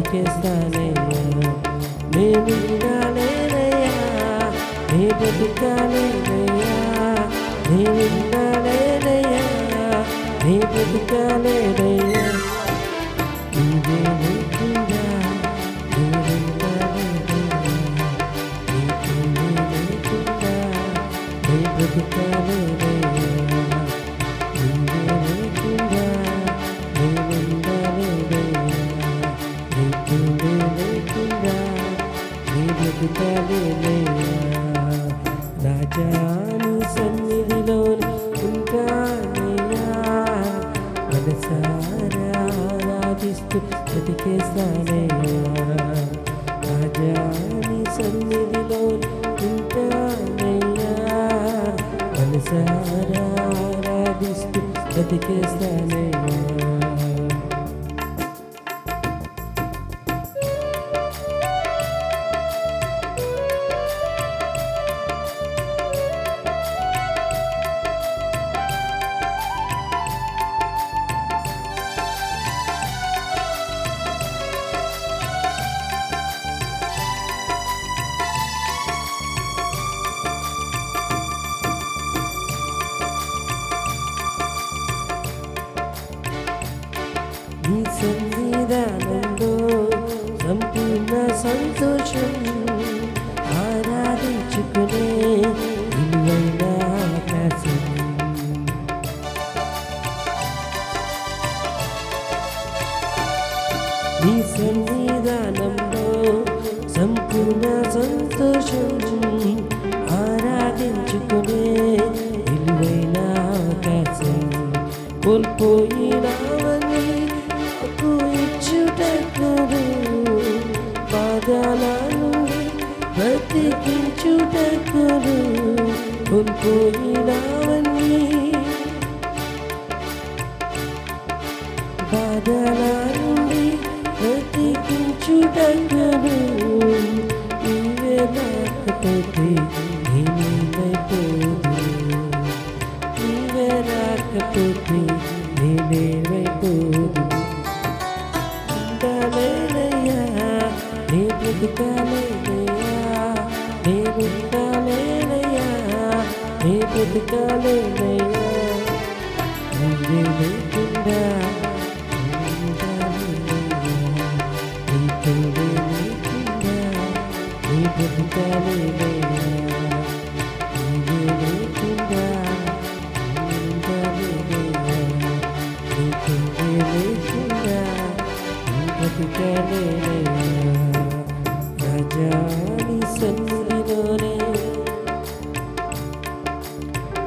బ్రతికేస్తానయ్యా నే విన్నాలేనయ్యా నే బ్రతికాలేనయ్యా నే విన్నాలేనయ్యా నే బ్రతికాలేనయ్యా నువ్వే నీ సన్నిధానంలో సంపూర్ణ సంతోషం ఆరాధించుకునే విలువైన అవకాశం. నీ సన్నిధానంలో సంపూర్ణ సంతోషం ఆరాధించుకునే విలువైన అవకాశం. కోల్పోయినావని ఇచ్చుటకుడు పాదాల నుండి బ్రతికించుటకుడు కోల్పోయినావని. బాధల బ్రతకాలేనయ్యా నీ బ్రతకాలేనయ్యా నీ బ్రతకాలేనయ్యా నువ్వే లేకుండా ఉండలేనయ్యా నీ నీ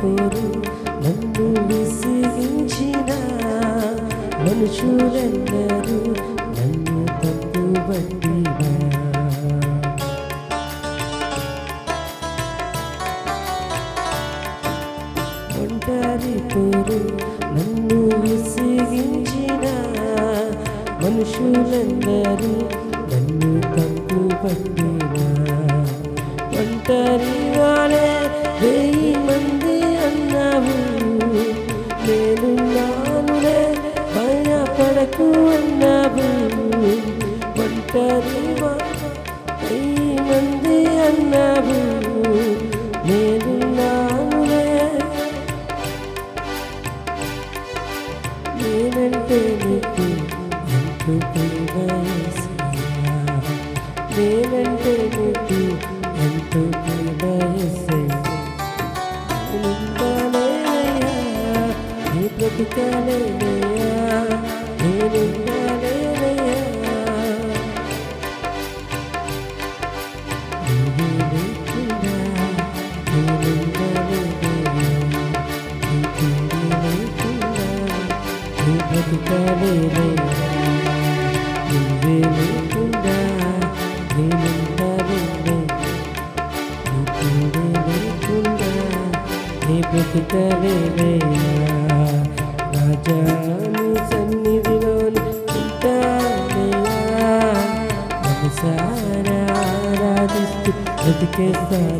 ఒంటరి పోరు నన్ను విసిగించిన మనుషులెన్నరూ నన్ను తప్పుబట్టినా? ఒంటరి పోరు నన్ను విసిగించిన మనుషులందరూ నన్ను తప్పు పట్టి வந்து அண்ணாவும் నీ సన్నిధిలోని ఉంటానయ్యా మనసారా ఆరాధిస్తూ బ్రతికేస్తానయ్యా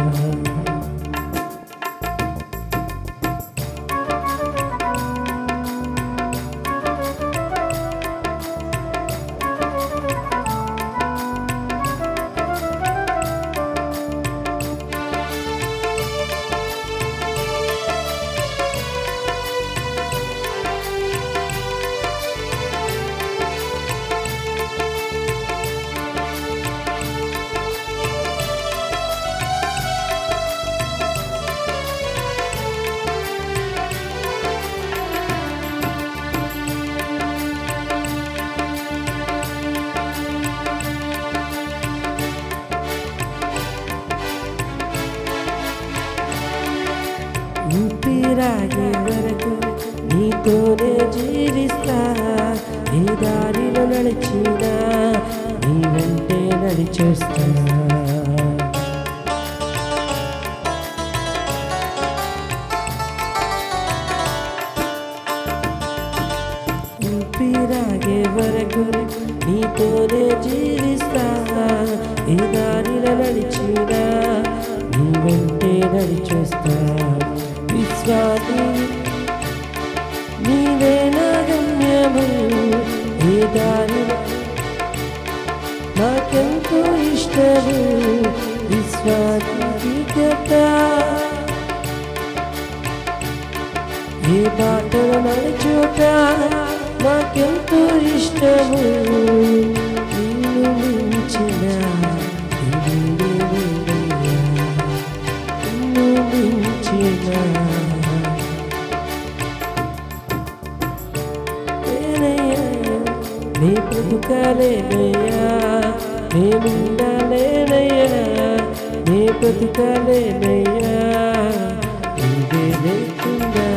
వరకు నీతోనే జీవిస్తా. నీ దారిలో నడిచినా నీ వెంటే నడిచేస్తా. ఊపిరాగే వరకు నీతోనే జీవిస్తా. ఏ దారిలో నడిచినా నీ వెంటే నడిచేస్తా. విశ్వాస ఏ దారిలో నాకెంతో ఇష్టము విశ్వాసీకత ఏ బాటలో నడుచుట నాకెంతో ఇష్టము నిన్ను మించిన బ్రతుకలేనయ్యా నేనుండలేనయ్యా నీ బ్రతుకలేనయ్యా నీవే లేకుండా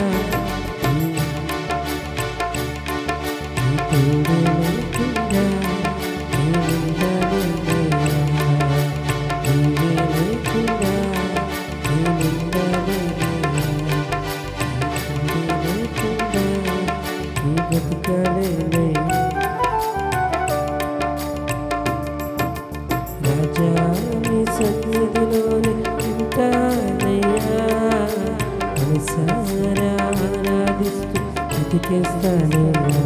బ్రతికేస్తానయ్యా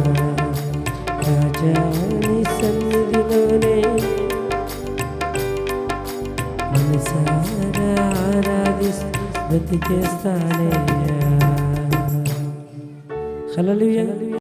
రాజా రాజాని సన్నిధిలోనే మనసారా ఆరాధిస్తూ బ్రతికేస్తానయ్యా. హల్లెలూయా